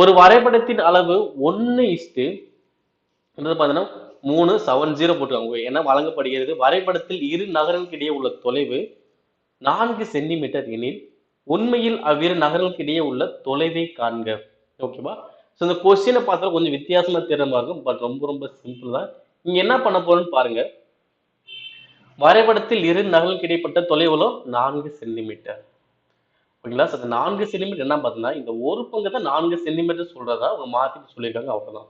ஒரு வரைபடத்தின் அளவு ஒன்னு இஸ்டு என்னது பார்த்தீங்கன்னா மூணு செவன் ஜீரோ போட்டுருக்காங்க. என்ன வழங்கப்படுகிறது வரைபடத்தில் இரு நகரங்களுக்கு இடையே உள்ள தொலைவு நான்கு சென்டிமீட்டர் எனில் உண்மையில் அவ்விரு நகரங்களுக்கு இடையே உள்ள தொலைவை காண்க. ஓகேவா ஸோ இந்த கொஸ்டினை பார்த்தா கொஞ்சம் வித்தியாசமாக தெரியற மாதிரி இருக்கும். பட் ரொம்ப ரொம்ப சிம்பிள் தான். இங்க என்ன பண்ண போறோம்னு பாருங்க. வரைபடத்தில் இரு நகரங்களுக்கு இடைப்பட்ட தொலைவுலோ நான்கு சென்டிமீட்டர் ஓகேங்களா ஸோ நான்கு சென்டிமீட்டர் என்ன பார்த்தீங்கன்னா இந்த ஒரு பங்கு தான் நான்கு சென்டிமீட்டர் சொல்றதா அவங்க மாத்தி சொல்லியிருக்காங்க அவ்வளவுதான்.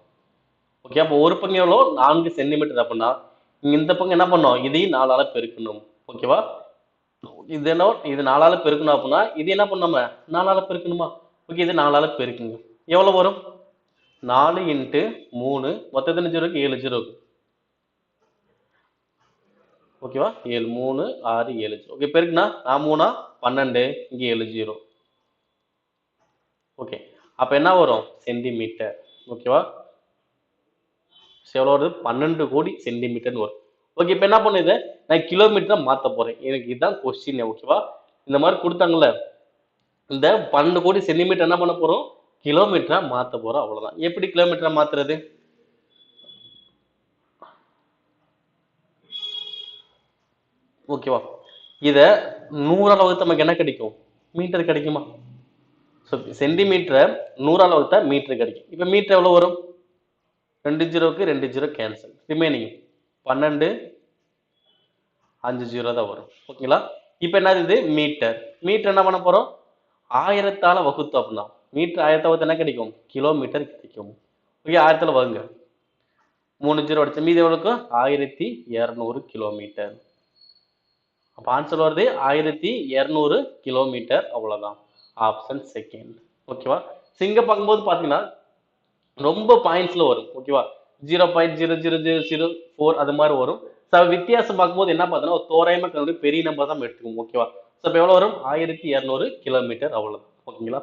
ஓகே அப்போ ஒரு பங்கு எவ்வளோ? நான்கு சென்டிமீட்டர் அப்படின்னா இந்த பங்கு என்ன பண்ணோம்? இதையும் நாலால் பெருக்கணும். ஓகேவா இது என்ன? இது நாலால் பெருக்கணும் அப்படின்னா இது என்ன பண்ணாம நாலால் பெருக்கணுமா? ஓகே இது நாலால் பெருக்குங்க. எவ்வளோ வரும்? நாலு இன்ட்டு மூணு. மொத்தத்தின ஜீரோக்கு? ஏழு ஜீரோக்கு. ஓகேவா? ஏழு மூணு ஆறு ஏழு ஓகே பெருக்குண்ணா நான் மூணா பன்னெண்டு இங்கே ஏழு ஜீரோ. ஓகே. அப்போ என்ன வரும்? சென்டிமீட்டர். ஓகேவா? எவ்வளோ வருது? பன்னெண்டு கோடி சென்டிமீட்டர்னு வரும். ஓகே இப்போ என்ன பண்ணுது நான் கிலோமீட்டரா மாற்ற போகிறேன் எனக்கு இதுதான் கொஸ்டின் ஓகேவா? இந்த மாதிரி கொடுத்தாங்கல்ல. இந்த பன்னெண்டு கோடி சென்டிமீட்டர் என்ன பண்ண போகிறோம் கிலோமீட்டரா மாற்ற போகிறோம் அவ்வளோதான் எப்படி கிலோமீட்டராக மாற்றுறது ஓகேவா? இத நூறால் வகுத்து நமக்கு என்ன கிடைக்கும்? மீட்டர் கிடைக்குமா? ஸோ சென்டிமீட்டரை நூறால் வகுத்தா மீட்டர் கிடைக்கும். இப்போ மீட்டர் எவ்வளோ வரும்? ரெண்டு ஜீரோவுக்கு ரெண்டு ஜீரோ கேன்சல் ரிமைனிங் பன்னெண்டு அஞ்சு ஜீரோ தான் வரும். ஓகேங்களா? இப்போ என்னது இது? மீட்டர் மீட்டர் என்ன பண்ண போகிறோம் ஆயிரத்தால் வகுத்தோம் அப்படின்னா மீட்டர் ஆயிரத்தை வகுத்து என்ன கிடைக்கும்? கிலோமீட்டர் கிடைக்கும். ஓகே ஆயிரத்தில் வகுங்க. மூணு ஜீரோ அடிச்ச மீதி எவ்வளோக்கு ஆயிரத்தி இரநூறு கிலோமீட்டர் அப்போ ஆன்சர் வருது ஆயிரத்தி இரநூறு கிலோமீட்டர் அவ்வளோதான் ஆப்ஷன் செகண்ட் ஓகேவா சிங்க பார்க்கும்போது பார்த்தீங்கன்னா ரொம்ப பாயிண்ட்ஸில் வரும். ஓகேவா zero point zero zero zero zero four அது மாதிரி வரும். ஸோ வித்தியாசம் பார்க்கும்போது என்ன பார்த்தோன்னா ஒரு தோராயமாக கண்டுபிடி பெரிய நம்பர் தான் எடுத்துக்கும் ஓகேவா ஸோ இப்போ எவ்வளோ வரும்? ஆயிரத்தி இரநூறு கிலோமீட்டர் அவ்வளோதான் ஓகேங்களா